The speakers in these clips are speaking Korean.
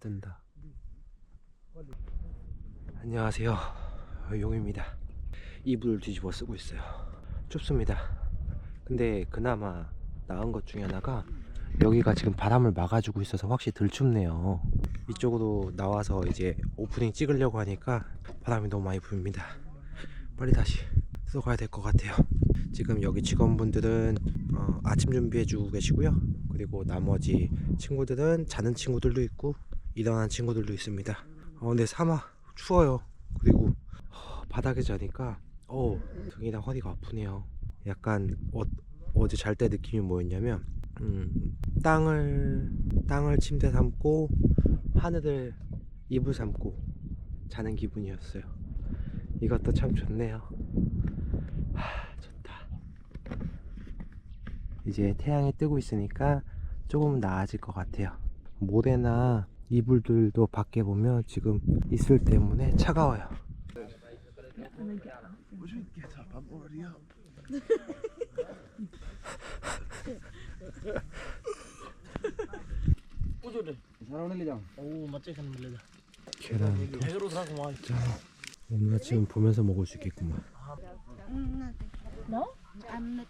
뜬다. 안녕하세요. 용입니다. 이불 뒤집어 쓰고 있어요. 춥습니다. 근데 그나마 나은 것 중에 하나가 여기가 지금 바람을 막아주고 있어서 확실히 덜 춥네요. 이쪽으로 나와서 이제 오프닝 찍으려고 하니까 바람이 너무 많이 부입니다. 빨리 다시 들어가야 될 것 같아요. 지금 여기 직원분들은 어, 아침 준비해 주고 계시고요. 그리고 나머지 친구들은 자는 친구들도 있고 일어난 친구들도 있습니다. 어, 근데 사막 추워요. 그리고 어, 바닥에 자니까 어 등이랑 허리가 아프네요. 약간 어, 어제 잘 때 느낌이 뭐였냐면 음, 땅을 땅을 침대 삼고 하늘을 이불 삼고 자는 기분이었어요. 이것도 참 좋네요. 하, 좋다. 이제 태양이 뜨고 있으니까 조금 나아질 것 같아요. 모래나 이불들도 밖에 보면 지금 이슬 때문에 차가워요. 계란도 아침 보면서 먹을 수 있겠구만. Not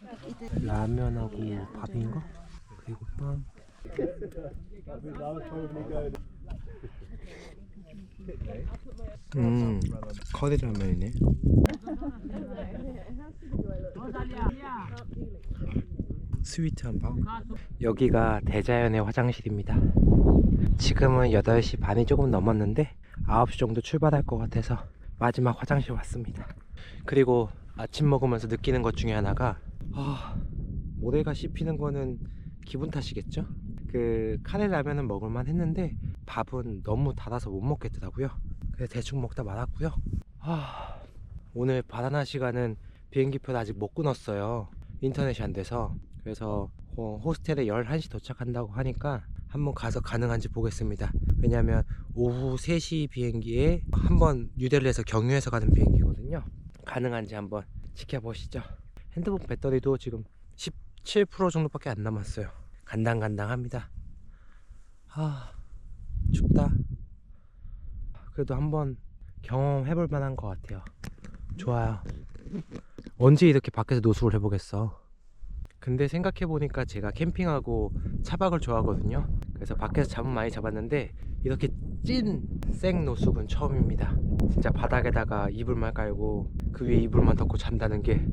big eater. 라면하고 밥인가? 그리고 빵. 음, 커리 라면이네. 스위트한 밥. 여기가 대자연의 화장실입니다. 지금은 8시 반이 조금 넘었는데 9시 정도 출발할 것 같아서 마지막 화장실 왔습니다. 그리고 아침 먹으면서 느끼는 것 중에 하나가 아, 모래가 씹히는 거는 기분 탓이겠죠? 그 카레 라면은 먹을만 했는데 밥은 너무 달아서 못 먹겠더라고요. 그래서 대충 먹다 말았고요. 아, 오늘 바나나 시간은 비행기표를 아직 못 끊었어요. 인터넷이 안 돼서. 그래서 어, 호스텔에 11시 도착한다고 하니까 한번 가서 가능한지 보겠습니다. 왜냐면 오후 3시 비행기에 한번 뉴델리에서 경유해서 가는 비행기거든요. 가능한지 한번 지켜보시죠. 핸드폰 배터리도 지금 17% 정도밖에 안 남았어요. 간당간당합니다. 아 춥다. 그래도 한번 경험해볼 만한 것 같아요. 좋아요. 언제 이렇게 밖에서 노숙을 해보겠어. 근데 생각해보니까 제가 캠핑하고 차박을 좋아하거든요. 그래서 밖에서 잠은 많이 잡았는데 이렇게 찐 생 노숙은 처음입니다. 진짜 바닥에다가 이불만 깔고 그 위에 이불만 덮고 잔다는 게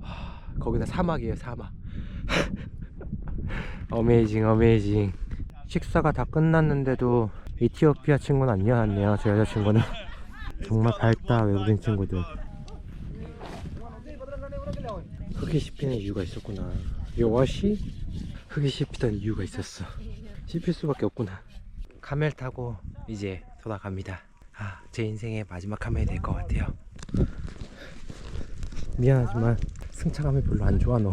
와, 거기다 사막이에요 사막. 어메이징 어메이징. 식사가 다 끝났는데도 에티오피아 친구는 안 일어났네요. 저 여자친구는 정말 밝다 외국인 친구들. 흙이 씹히는 이유가 있었구나. 요것이 흙이 씹히던 이유가 있었어. 씹힐 수밖에 없구나. 카멜 타고 이제 돌아갑니다. 아, 제 인생의 마지막 카멜이 될 것 같아요. 미안하지만 승차감이 별로 안 좋아 너.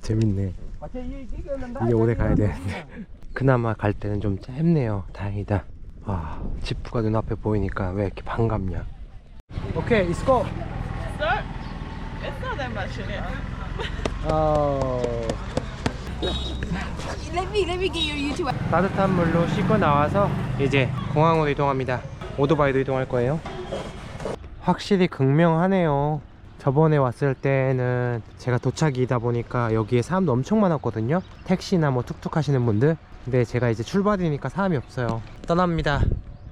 재밌네. 이게 오래 가야 되는데 그나마 갈 때는 좀 짧네요. 다행이다. 아, 지프가 눈앞에 보이니까 왜 이렇게 반갑냐. 오케이, let's go. Sir, it's not that much in it. 어... Let me let me get your YouTube. 따뜻한 물로 씻고 나와서 이제 공항으로 이동합니다. 오토바이도 이동할 거예요. 확실히 극명하네요. 저번에 왔을 때는 제가 도착이다 보니까 여기에 사람도 엄청 많았거든요. 택시나 뭐 툭툭 하시는 분들. 근데 제가 이제 출발이니까 사람이 없어요. 떠납니다.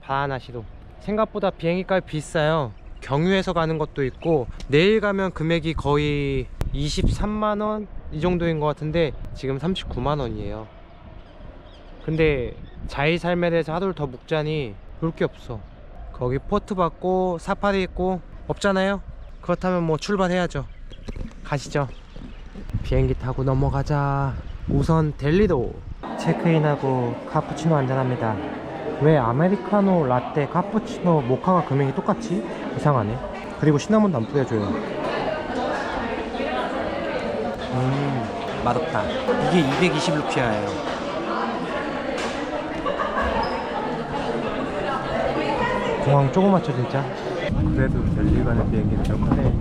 바하나시로. 생각보다 비행기 값이 비싸요. 경유해서 가는 것도 있고 내일 가면 금액이 거의 23만 원 이 정도인 것 같은데 지금 39만 원이에요. 근데 자이 삶에 대해서 하루를 더 묵자니 볼 게 없어. 거기 포트 받고 사파리 있고 없잖아요. 그렇다면 뭐 출발해야죠. 가시죠. 비행기 타고 넘어가자. 우선 델리도 체크인하고 카푸치노 한잔합니다. 왜 아메리카노, 라떼, 카푸치노, 모카가 금액이 똑같지? 이상하네. 그리고 시나몬도 안 뿌려줘요. 음, 맛없다. 이게 220루피아예요. 공항 조그맣죠 진짜? 그래도 델리 가는 비행기는 좀 크네.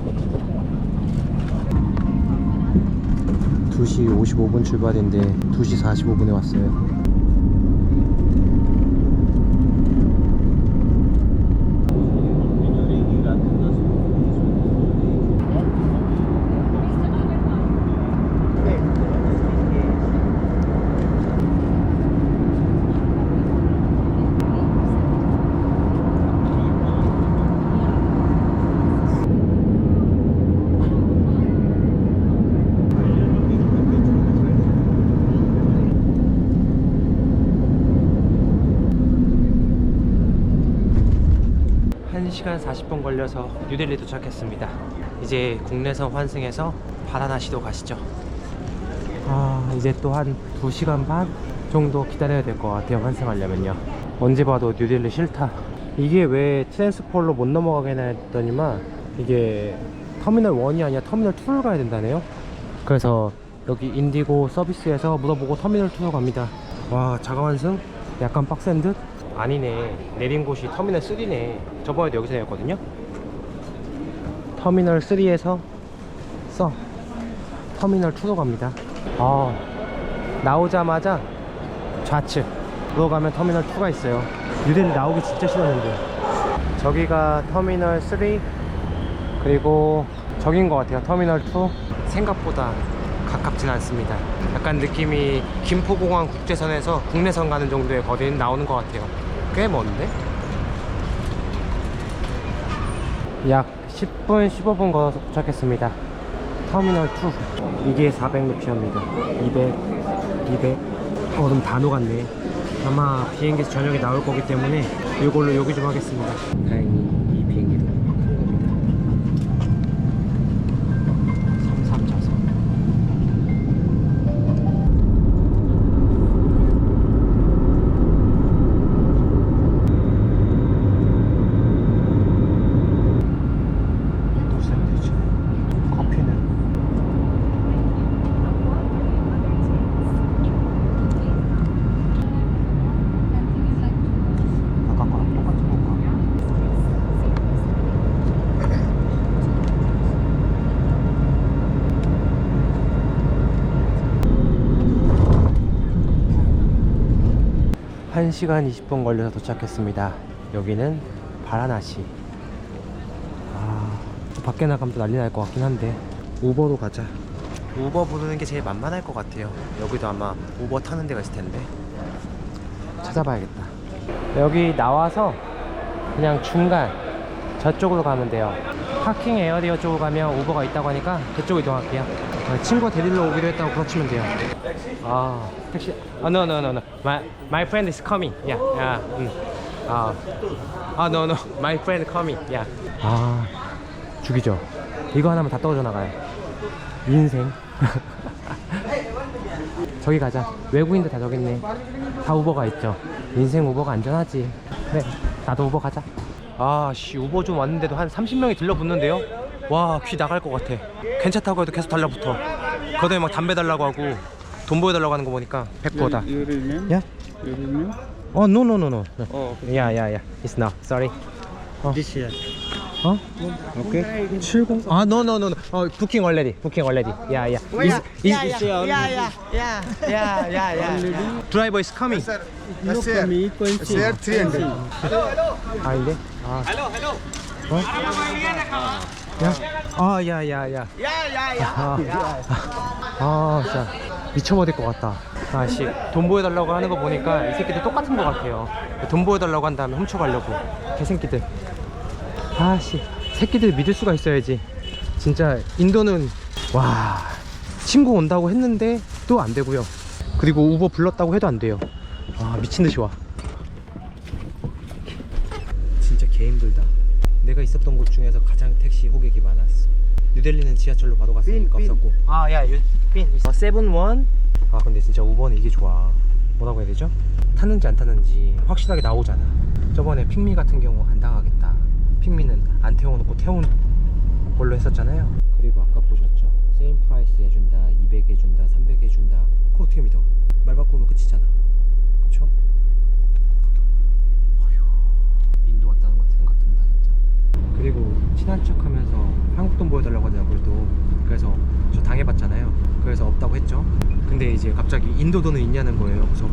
2시 55분 출발인데 2시 45분에 왔어요. 한시간 40분 걸려서 뉴델리 도착했습니다. 이제 국내선 환승해서 바라나시도 가시죠. 아, 이제 또 한 2시간 반 정도 기다려야 될 것 같아요. 환승하려면요. 언제 봐도 뉴델리 싫다. 이게 왜 트랜스폴로 못 넘어가게 했더니만 이게 터미널 1이 아니라 터미널 2를 가야 된다네요. 그래서 여기 인디고 서비스에서 물어보고 터미널 2로 갑니다. 와, 자가 환승? 약간 빡센 듯? 아니네. 내린 곳이 터미널 3네. 저번에도 여기서 내렸거든요. 터미널 3에서 써. 터미널 2로 갑니다. 아, 나오자마자 좌측으로 가면 터미널 2가 있어요. 뉴델리 나오기 진짜 싫었는데. 저기가 터미널 3 그리고 저긴 것 같아요. 터미널 2 생각보다 가깝진 않습니다. 약간 느낌이 김포공항 국제선에서 국내선 가는 정도의 거리는 나오는 것 같아요. 꽤 먼데? 약 10분, 15분 걸어서 도착했습니다. 터미널 2. 이게 400루피입니다. 200, 200. 얼음 다 녹았네. 아마 비행기에서 저녁에 나올 거기 때문에 이걸로 요기 좀 하겠습니다. 다행히 1시간 20분 걸려서 도착했습니다. 여기는 바라나시. 아, 밖에 나가면 또 난리 날 것 같긴 한데 우버로 가자. 우버 부르는 게 제일 만만할 것 같아요. 여기도 아마 우버 타는 데가 있을 텐데 찾아봐야겠다. 여기 나와서 그냥 중간 저쪽으로 가면 돼요. 파킹 에어리어 쪽으로 가면 우버가 있다고 하니까 그쪽으로 이동할게요. 어, 친구 데리러 오기로 했다고 그렇치면 돼요. 아 택시. 아 no no no no. My my friend is coming. Yeah. yeah. 음. 아. 아 no no. My friend coming. Yeah. 아 죽이죠. 이거 하나면 다 떨어져 나가요. 인생. 저기 가자. 외국인들 다 저기 있네. 다 우버가 있죠. 인생 우버가 안전하지. 그래. 나도 우버 가자. 아, 씨, 우버 좀 왔는데도 한 30명이 들러붙는데요? 와, 귀 나갈 것 같아. 괜찮다고 해도 계속 달라붙어. 거기에 막 담배 달라고 하고 돈 보여달라고 하는 거 보니까 100%다. Your real name? 야? 어, no, no, no, no. no. Oh, okay. 야, 야, 야. It's no. Sorry. This year. 어? Okay. 70? 아, no, no, no, no. 어, booking already. Booking already. 야, 야. Is, is, is, yeah, yeah, yeah, yeah, yeah, yeah. driver is coming. Look for me, Quincy. Share 300. 아닌데? 아. 어? 야? 아, 야, 야, 야. 아, 아, 진짜 미쳐버릴 것 같다. 아, 씨, 돈 보여달라고 하는 거 보니까 이 새끼들 똑같은 것 같아요. 돈 보여달라고 한 다음에 훔쳐가려고. 개새끼들. 아, 씨, 새끼들 믿을 수가 있어야지. 진짜 인도는 와 친구 온다고 했는데 또 안 되고요. 그리고 우버 불렀다고 해도 안 돼요. 아, 미친 듯이 와. 진짜 개 힘들다. 내가 있었던 곳 중에서 가장 택시 호객이 많았어. 뉴델리는 지하철로 바로 갔으니까 빈, 빈. 없었고. 아, 야, 유, 빈. 어, 세븐원. 아, 근데 진짜 우버는 이게 좋아. 뭐라고 해야 되죠? 탔는지 안 탔는지 확실하게 나오잖아. 저번에 핑미 같은 경우 안 당하겠다. 핑미는 안 태워놓고 태운 걸로 했었잖아요. 그리고 아까 보셨죠? 세임 프라이스 해준다, 200 해준다, 300 해준다. 그거 어떻게 믿어? 말 바꾸면 끝이잖아. 그쵸? 어휴, 인도 왔다는 것 생각 든다 진짜. 그리고 친한 척 척하면서 한국 돈 보여달라고 하더라고요 또 그래서 저 당해봤잖아요. 그래서 없다고 했죠. 근데 이제 갑자기 인도 돈은 있냐는 거예요. 그래서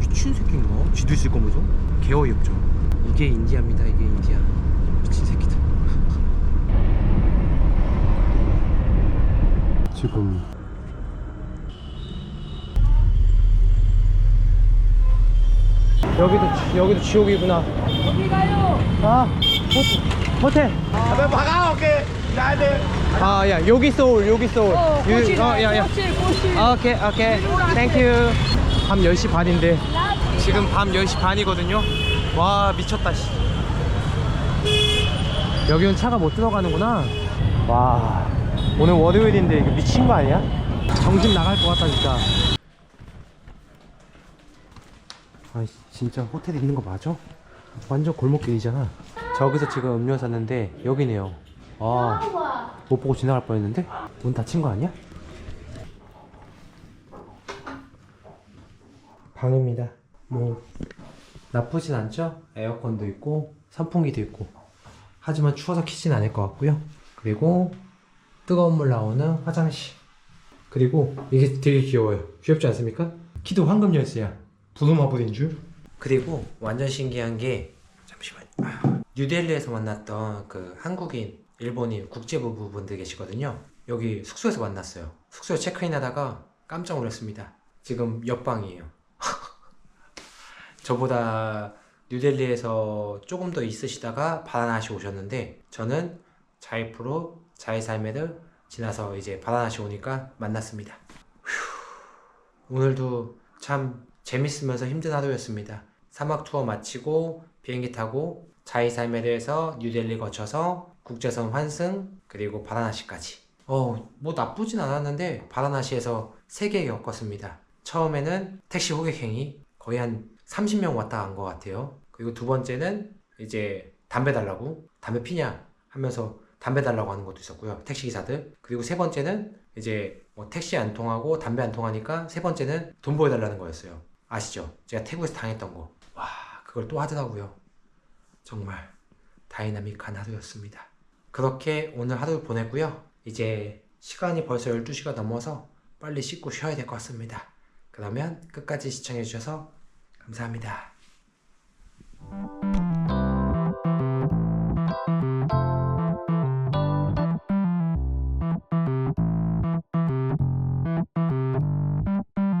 미친 새끼인가? 쥐도 있을 거면서 개어이없죠. 이게 인디아입니다 이게 인디아. 미친 새끼들. 지금 여기도 지- 여기도 지옥이구나. 어디 가요? 아 호텔 호텔 아, 야, 여기 소울, 여기 소울. 어, 유, 어, 야, 야. 아, 오케이, 오케이. 땡큐. 밤 10시 반인데 지금 밤 10시 반이거든요. 와, 미쳤다 씨. 여기는 차가 못 들어가는구나. 와. 오늘 월요일인데 이거 미친 거 아니야? 정신 나갈 것 같다 진짜. 아, 진짜 호텔에 있는 거 맞아? 완전 골목길이잖아. 저기서 지금 음료 샀는데 여기네요. 아, 못 보고 지나갈 뻔했는데 문 닫힌 거 아니야? 방입니다. 뭐 나쁘진 않죠? 에어컨도 있고 선풍기도 있고 하지만 추워서 키진 않을 것 같고요. 그리고 뜨거운 물 나오는 화장실. 그리고 이게 되게 귀여워요. 귀엽지 않습니까? 키도 황금 열쇠야. 부루마블인 줄. 그리고 완전 신기한 게 잠시만요. 뉴델리에서 만났던 그 한국인, 일본인 국제부부분들 계시거든요. 여기 숙소에서 만났어요. 숙소에 체크인 하다가 깜짝 놀랐습니다. 지금 옆방이에요. 저보다 뉴델리에서 조금 더 있으시다가 바라나시 오셨는데 저는 자이프로 자이살메를 지나서 이제 바라나시 오니까 만났습니다. 휴, 오늘도 참 재밌으면서 힘든 하루였습니다. 사막 투어 마치고 비행기 타고 자이살메르에서 뉴델리 거쳐서 국제선 환승 그리고 바라나시까지. 어, 뭐 나쁘진 않았는데 바라나시에서 3개 겪었습니다. 처음에는 택시 호객행위 거의 한 30명 왔다 간 것 같아요. 그리고 두 번째는 이제 담배 달라고 담배 피냐 하면서 담배 달라고 하는 것도 있었고요. 택시 기사들. 그리고 세 번째는 이제 뭐 택시 안 통하고 담배 안 통하니까 세 번째는 돈 보여달라는 거였어요. 아시죠? 제가 태국에서 당했던 거. 와, 그걸 또 하더라고요. 정말 다이나믹한 하루였습니다. 그렇게 오늘 하루 보냈고요. 이제 시간이 벌써 12시가 넘어서 빨리 씻고 쉬어야 될 것 같습니다. 그러면 끝까지 시청해주셔서 감사합니다.